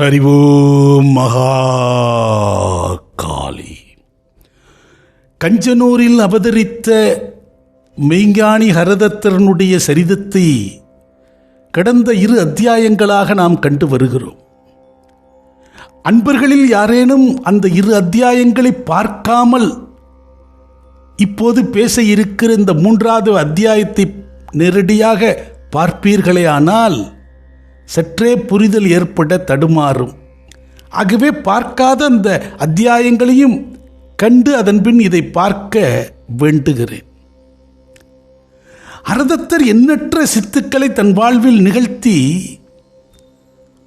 ஹரிவோம் மகா காளி கஞ்சனூரில் அவதரித்த மெய்ஞானி ஹரதத்தரனுடைய சரிதத்தை கடந்த இரு அத்தியாயங்களாக நாம் கண்டு வருகிறோம். அன்பர்களில் யாரேனும் அந்த இரு அத்தியாயங்களை பார்க்காமல் இப்போது பேச இருக்கிற இந்த மூன்றாவது அத்தியாயத்தை நேரடியாக பார்ப்பீர்களே ஆனால் சற்றே புரிதல் ஏற்பட தடுமாறும். ஆகவே பார்க்காத அந்த அத்தியாயங்களையும் கண்டு அதன்பின் இதை பார்க்க வேண்டுகிறேன். அரதத்தர் எண்ணற்ற சித்துக்களை தன் வாழ்வில் நிகழ்த்தி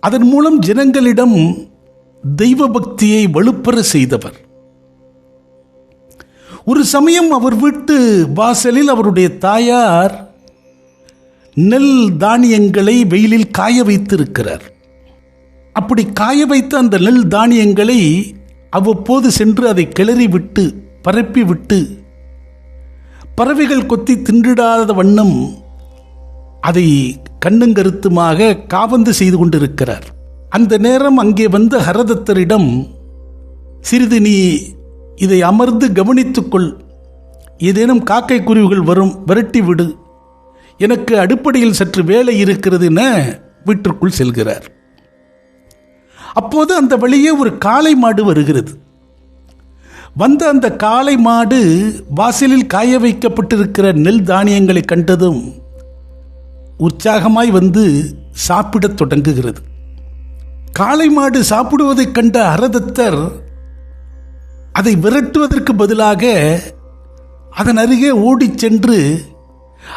அதன் மூலம் ஜனங்களிடம் தெய்வ பக்தியை வலுப்பெற செய்தவர். ஒரு சமயம் அவர் வீட்டு வாசலில் அவருடைய தாயார் நெல் தானியங்களை வெயிலில் காய வைத்திருக்கிறார். அப்படி காய வைத்த அந்த நெல் தானியங்களை அவ்வப்போது சென்று அதை கிளறி விட்டு பரப்பி விட்டு பறவைகள் கொத்தி தின்றிடாத வண்ணம் அதை கண்ணுங்கருத்துமாக காவந்து செய்து கொண்டிருக்கிறார். அந்த நேரம் அங்கே வந்த ஹரதத்தரிடம் சிறிது நீ இதை அமர்ந்து கவனித்துக்கொள். ஏதேனும் காக்கை குருவிகள் வரும் விரட்டி விடு. எனக்கு அடிப்படையில் சற்று வேலை இருக்கிறதுன்னு வீட்டிற்குள் செல்கிறார். அப்போது அந்த வழியே ஒரு காளை மாடு வருகிறது. வந்த அந்த காளை மாடு வாசலில் காய வைக்கப்பட்டிருக்கிற நெல் தானியங்களை கண்டதும் உற்சாகமாய் வந்து சாப்பிடத் தொடங்குகிறது. காளை மாடு சாப்பிடுவதைக் கண்ட அரதத்தர் அதை விரட்டுவதற்கு பதிலாக அதன் அருகே ஓடிச் சென்று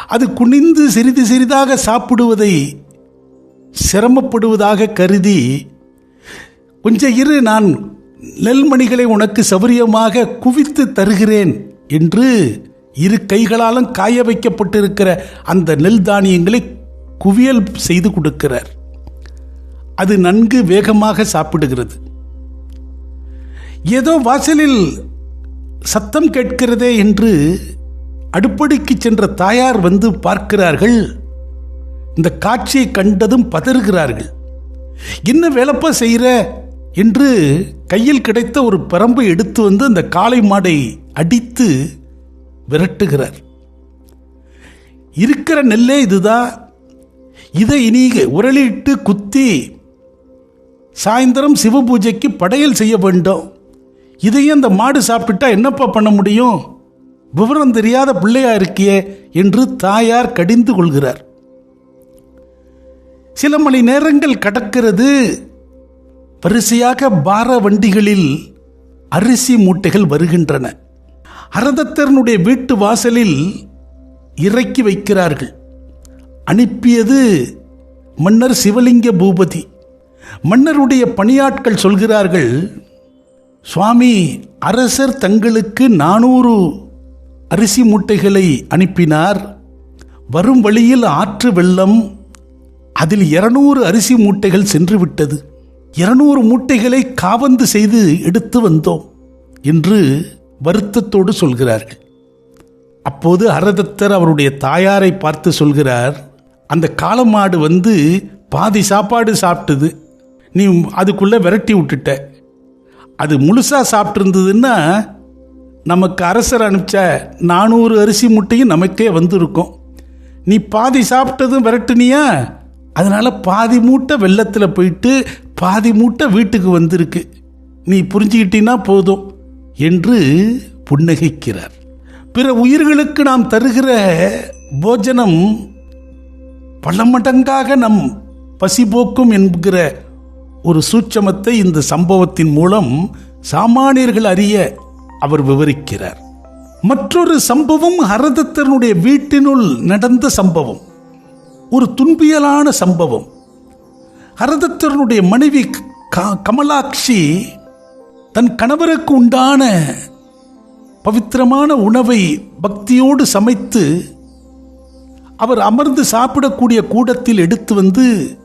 அது குனிந்து சிறிது சிறிதாக சாப்பிடுவதை சிரமப்படுவதாக கருதி கொஞ்சம் இரு நான் நெல்மணிகளை உனக்கு சௌரியமாக குவித்து தருகிறேன் என்று இரு கைகளாலும் காய வைக்கப்பட்டிருக்கிற அந்த நெல் தானியங்களை குவியல் செய்து கொடுக்கிறார். அது நன்கு வேகமாக சாப்பிடுகிறது. ஏதோ வாசலில் சத்தம் கேட்கிறதே என்று அடுப்படிக்கு சென்ற தாயார் வந்து பார்க்கிறார்கள். இந்த காட்சியை கண்டதும் பதறுகிறார்கள். என்ன வேலைப்பா செய்கிற என்று கையில் கிடைத்த ஒரு பரம்பை எடுத்து வந்து அந்த காளை மாடை அடித்து விரட்டுகிறார். இருக்கிற நெல்லே இதுதான் இதை இனி உரலிட்டு குத்தி சாயந்தரம் சிவ பூஜைக்கு படையல் செய்ய வேண்டும். இதையும் அந்த மாடு சாப்பிட்டா என்னப்பா பண்ண முடியும்? விவரம் தெரியாத பிள்ளையா இருக்கியே என்று தாயார் கடிந்து கொள்கிறார். சில மணி நேரங்கள் கடக்கிறது. வரிசையாக பார வண்டிகளில் அரிசி மூட்டைகள் வருகின்றன. அரதத்தரனுடைய வீட்டு வாசலில் இறக்கி வைக்கிறார்கள். அனுப்பியது மன்னர் சிவலிங்க பூபதி. மன்னருடைய பணியாட்கள் சொல்கிறார்கள் சுவாமி அரசர் தங்களுக்கு நானூறு அரிசி மூட்டைகளை அனுப்பினார். வரும் வழியில் ஆற்று வெள்ளம் அதில் இருநூறு அரிசி மூட்டைகள் சென்று விட்டது இருநூறு மூட்டைகளை காவந்து செய்து எடுத்து வந்தோம் என்று வருத்தத்தோடு சொல்கிறார்கள். அப்போது அரதத்தர் அவருடைய தாயாரை பார்த்து சொல்கிறார் அந்த காலமாடு வந்து பாதி சாப்பாடு சாப்பிட்டது. நீ அதுக்குள்ளே விரட்டி விட்டுட்ட. அது முழுசாக சாப்பிட்ருந்ததுன்னா நமக்கு அரசர் அனுப்பிச்ச நானூறு அரிசி மூட்டையும் நமக்கே வந்திருக்கும். நீ பாதி சாப்பிட்டதும் விரட்டுனியா? அதனால் பாதி மூட்டை வெள்ளத்தில் போயிட்டு பாதி மூட்டை வீட்டுக்கு வந்திருக்கு. நீ புரிஞ்சுக்கிட்டீன்னா போதும் என்று புன்னகைக்கிறார். பிற உயிர்களுக்கு நாம் தருகிற போஜனம் பல மடங்காக நம் பசி போக்கும் என்கிற ஒரு சூட்சமத்தை இந்த சம்பவத்தின் மூலம் சாமானியர்கள் அறிய அவர் விவரிக்கிறார். மற்றொரு சம்பவம் ஹரதத்தனுடைய வீட்டினுள் நடந்த சம்பவம். ஒரு துன்பியலான சம்பவம். ஹரதத்தனுடைய மனைவி கமலாட்சி தன் கணவருக்கு உண்டான பவித்திரமான உணவை பக்தியோடு சமைத்து அவர் அமர்ந்து சாப்பிடக்கூடிய கூடத்தில் எடுத்து வந்து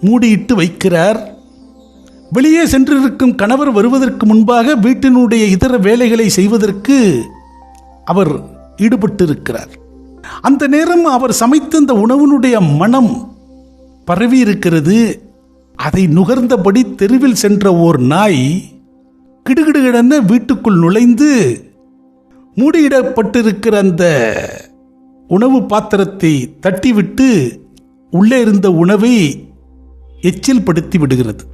மூடியிட்டு வைக்கிறார். வெளியே சென்றிருக்கும் கணவர் வருவதற்கு முன்பாக வீட்டினுடைய இதர வேலைகளை செய்வதற்கு அவர் ஈடுபட்டிருக்கிறார். அந்த நேரம் அவர் சமைத்த அந்த உணவினுடைய மனம் பரவி இருக்கிறது. அதை நுகர்ந்தபடி தெருவில் சென்ற ஓர் நாய் கிடுகிடுகிடன வீட்டுக்குள் நுழைந்து மூடியிடப்பட்டிருக்கிற அந்த உணவு பாத்திரத்தை தட்டிவிட்டு உள்ளே இருந்த உணவை எச்சில் படுத்தி விடுகிறது.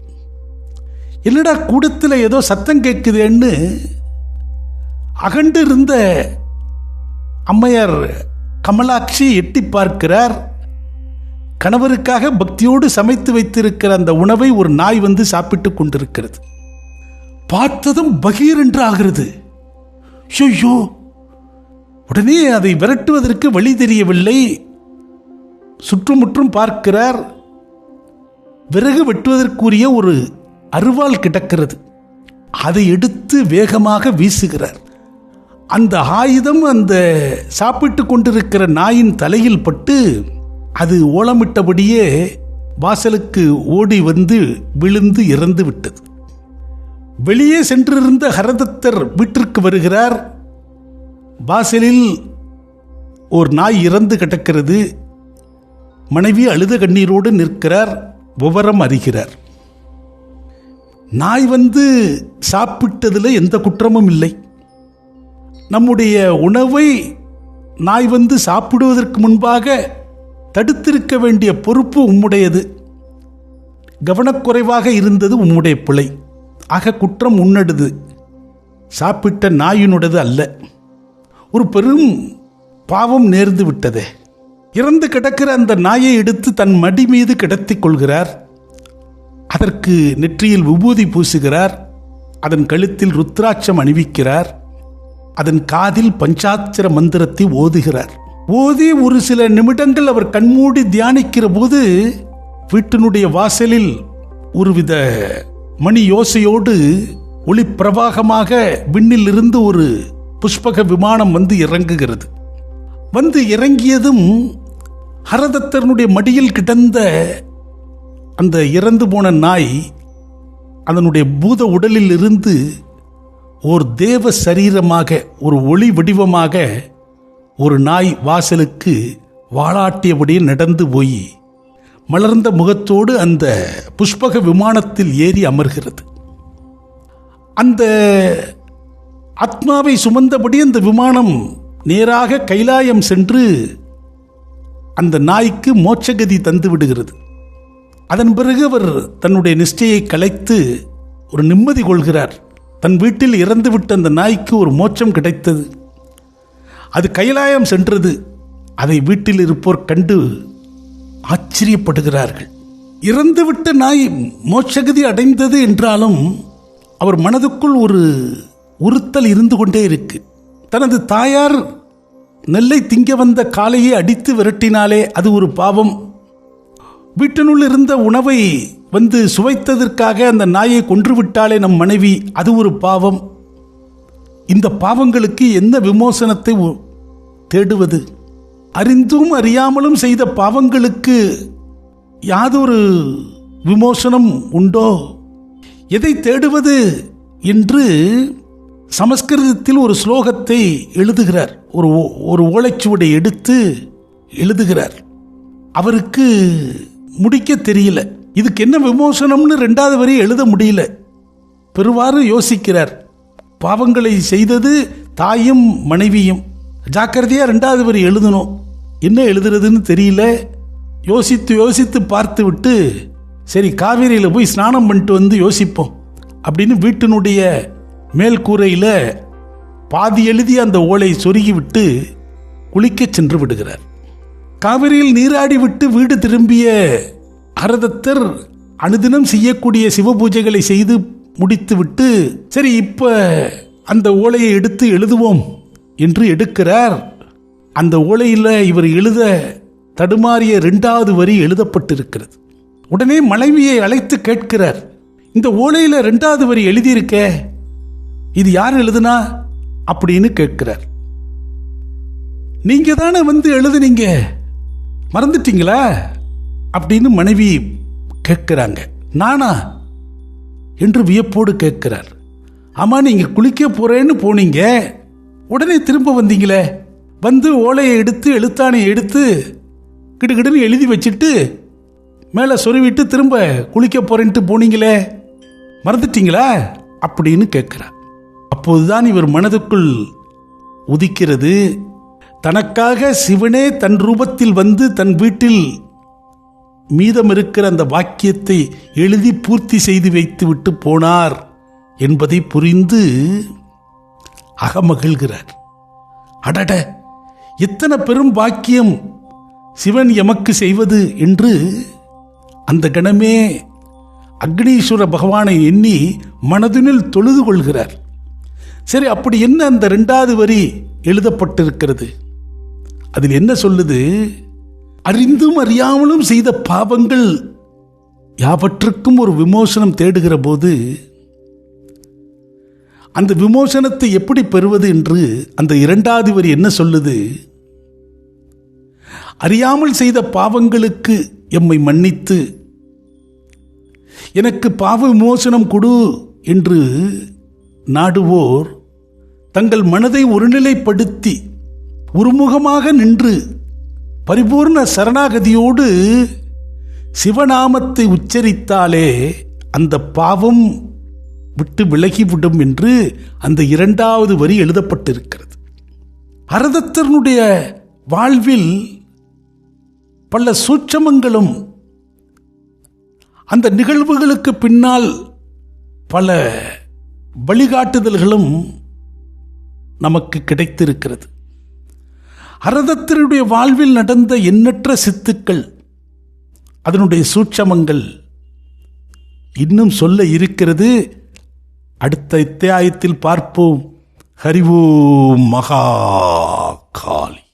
இல்லடா கூடத்தில் ஏதோ சத்தம் கேட்குதேன்னு அகண்டு இருந்த அம்மையார் கமலாட்சி எட்டி பார்க்கிறார். கணவருக்காக பக்தியோடு சமைத்து வைத்திருக்கிற அந்த உணவை ஒரு நாய் வந்து சாப்பிட்டு கொண்டிருக்கிறது. பார்த்ததும் பகீர் என்று ஆகிறது. ஐயோ உடனே அதை விரட்டுவதற்கு வழி தெரியவில்லை. சுற்றுமுற்றும் பார்க்கிறார். விறகு வெட்டுவதற்குரிய ஒரு அருவாள் கிடக்கிறது. அதை எடுத்து வேகமாக வீசுகிறார். அந்த ஆயுதம் அந்த சாப்பிட்டு கொண்டிருக்கிற நாயின் தலையில் பட்டு அது ஓலமிட்டபடியே வாசலுக்கு ஓடி வந்து விழுந்து இறந்து விட்டது. வெளியே சென்றிருந்த ஹரதத்தர் வீட்டிற்கு வருகிறார். வாசலில் ஒரு நாய் இறந்து கிடக்கிறது. மனைவி அழுத கண்ணீரோடு நிற்கிறார். விவரம் அறிகிறார். நாய் வந்து சாப்பிட்டதில் எந்த குற்றமும் இல்லை. நம்முடைய உணவை நாய் வந்து சாப்பிடுவதற்கு முன்பாக தடுத்திருக்க வேண்டிய பொறுப்பு உம்முடையது. கவனக்குறைவாக இருந்தது உம்முடைய பிழை. ஆக குற்றம் உன்னடுது. சாப்பிட்ட நாயினுடையது அல்ல. ஒரு பெரும் பாவம் நேர்ந்து விட்டதே. இறந்து கிடக்கிற அந்த நாயை எடுத்து தன் மடி மீது கிடத்திக் கொள்கிறார். அதற்கு நெற்றியில் விபூதி பூசுகிறார் அதன் கழுத்தில் ருத்ராட்சம் அணிவிக்கிறார் அதன் காதில் பஞ்சாட்சர மந்திரத்தை ஓதுகிறார். ஓதி ஒரு சில நிமிடங்கள் அவர் கண்மூடி தியானிக்கிற போது வீட்டினுடைய வாசலில் ஒருவித மணி யோசையோடு ஒளி பிரவாகமாக விண்ணில் இருந்து ஒரு புஷ்பக விமானம் வந்து இறங்குகிறது. வந்து இறங்கியதும் ஹரதத்தனுடைய மடியில் கிடந்த அந்த இறந்து போன நாய் அதனுடைய பூத உடலில் இருந்து ஒரு தேவ சரீரமாக ஒரு ஒளி வடிவமாக ஒரு நாய் வாசலுக்கு வாளாட்டியபடியே நடந்து போய் மலர்ந்த முகத்தோடு அந்த புஷ்பக விமானத்தில் ஏறி அமர்கிறது. அந்த ஆத்மாவை சுமந்தபடி அந்த விமானம் நேராக கைலாயம் சென்று அந்த நாய்க்கு மோட்சகதி தந்து விடுகிறது அதன் பிறகு அவர் தன்னுடைய நிஷ்டையை கலைத்து ஒரு நிம்மதி கொள்கிறார். தன் வீட்டில் இறந்துவிட்ட அந்த நாய்க்கு ஒரு மோட்சம் கிடைத்தது. அது கைலாயம் சென்றது. அதை வீட்டில் இருப்போர் கண்டு ஆச்சரியப்படுகிறார்கள். இறந்துவிட்ட நாய் மோட்சகதி அடைந்தது என்றாலும் அவர் மனதுக்குள் ஒரு உறுத்தல் இருந்து கொண்டே இருக்கு. தனது தாயார் நெல்லை திங்க வந்த காலையை அடித்து விரட்டினாலே அது ஒரு பாவம். வீட்டினுள் இருந்த உணவை வந்து சுவைத்ததற்காக அந்த நாயை கொன்றுவிட்டாலே நம் மனைவி அது ஒரு பாவம். இந்த பாவங்களுக்கு என்ன விமோசனத்தை தேடுவது? அறிந்தும் அறியாமலும் செய்த பாவங்களுக்கு யாதொரு விமோசனம் உண்டோ? எதை தேடுவது என்று சமஸ்கிருதத்தில் ஒரு ஸ்லோகத்தை எழுதுகிறார். ஒரு ஓ- ஒரு ஓலைச்சுவடை எடுத்து எழுதுகிறார். அவருக்கு முடிக்க தெரியல. இதுக்கு என்ன விமோசனம்னு ரெண்டாவது வரி எழுத முடியல. பெருவாறு யோசிக்கிறார். பாவங்களை செய்தது தாயும் மனைவியும். ஜாக்கிரதையாக ரெண்டாவது வரி எழுதணும். என்ன எழுதுறதுன்னு தெரியல. யோசித்து யோசித்து பார்த்து விட்டு சரி காவேரியில் போய் ஸ்நானம் பண்ணிட்டு வந்து யோசிப்போம் அப்படின்னு வீட்டினுடைய மேல் கூரையில் பாதி எழுதி அந்த ஓலை சொருகி விட்டு குளிக்கச் சென்று விடுகிறார். காவிரியில் நீராடி விட்டு வீடு திரும்பிய அரதத்தர் அனுதினம் செய்யக்கூடிய சிவ பூஜைகளை செய்து முடித்துவிட்டு சரி இப்ப அந்த ஓலையை எடுத்து எழுதுவோம் என்று எடுக்கிறார். அந்த ஓலையில் இவர் எழுத தடுமாறிய ரெண்டாவது வரி எழுதப்பட்டிருக்கிறது. உடனே மனைவியை அழைத்து கேட்கிறார் இந்த ஓலையில் ரெண்டாவது வரி எழுதியிருக்கே இது யார் எழுதுனா? அப்படின்னு கேட்கிறார். நீங்க தானே வந்து எழுதுனீங்க? மறந்துட்டீங்களா? அப்படின்னு மனைவி கேட்குறாங்க. நானா? என்று வியப்போடு கேட்கிறார். ஆமாம் நீங்கள் குளிக்க போகிறேன்னு போனீங்க. உடனே திரும்ப வந்தீங்களே? வந்து ஓலையை எடுத்து எழுத்தாணை எடுத்து கிடுகிடுன்னு எழுதி வச்சுட்டு மேலே சொருவிட்டு திரும்ப குளிக்க போகிறேன்ட்டு போனீங்களே? மறந்துட்டீங்களா? அப்படின்னு கேட்கிறார். அப்போதுதான் இவர் மனதுக்குள் உதிக்கிறது. தனக்காக சிவனே தன் ரூபத்தில் வந்து தன் வீட்டில் மீதம் இருக்கிற அந்த வாக்கியத்தை எழுதி பூர்த்தி செய்து வைத்துவிட்டு போனார் என்பதை புரிந்து அகமகிழ்கிறார். அடட! எத்தனை பெரும் பாக்கியம் சிவன் எமக்கு செய்வது என்று அந்த கணமே அக்னீஸ்வர பகவானை எண்ணி மனதினில் தொழுது கொள்கிறார். சரி அப்படி என்ன அந்த ரெண்டாவது வரி எழுதப்பட்டிருக்கிறது? அதில் என்ன சொல்லுது? அறிந்தும் அறியாமலும் செய்த பாவங்கள் யாவற்றுக்கும் ஒரு விமோசனம் தேடுகிற போது அந்த விமோசனத்தை எப்படி பெறுவது என்று அந்த இரண்டாவது வரி என்ன சொல்லுது? அறியாமல் செய்த பாவங்களுக்கு எம்மை மன்னித்து எனக்கு பாவ விமோசனம் கொடு என்று நாடுவோர் தங்கள் மனதை ஒருநிலைப்படுத்தி உருமுகமாக நின்று பரிபூர்ண சரணாகதியோடு சிவநாமத்தை உச்சரித்தாலே அந்த பாவம் விட்டு விலகிவிடும் என்று அந்த இரண்டாவது வரி எழுதப்பட்டிருக்கிறது. அரதத்தனுடைய வாழ்வில் பல சூட்சமங்களும் அந்த நிகழ்வுகளுக்கு பின்னால் பல வழிகாட்டுதல்களும் நமக்கு கிடைத்திருக்கிறது. அரதத்தினுடைய வாழ்வில் நடந்த எண்ணற்ற சித்துக்கள் அதனுடைய சூட்சமங்கள் இன்னும் சொல்ல இருக்கிறது. அடுத்த இத்தியாயத்தில் பார்ப்போம். ஹரிவோம் மகா காளி.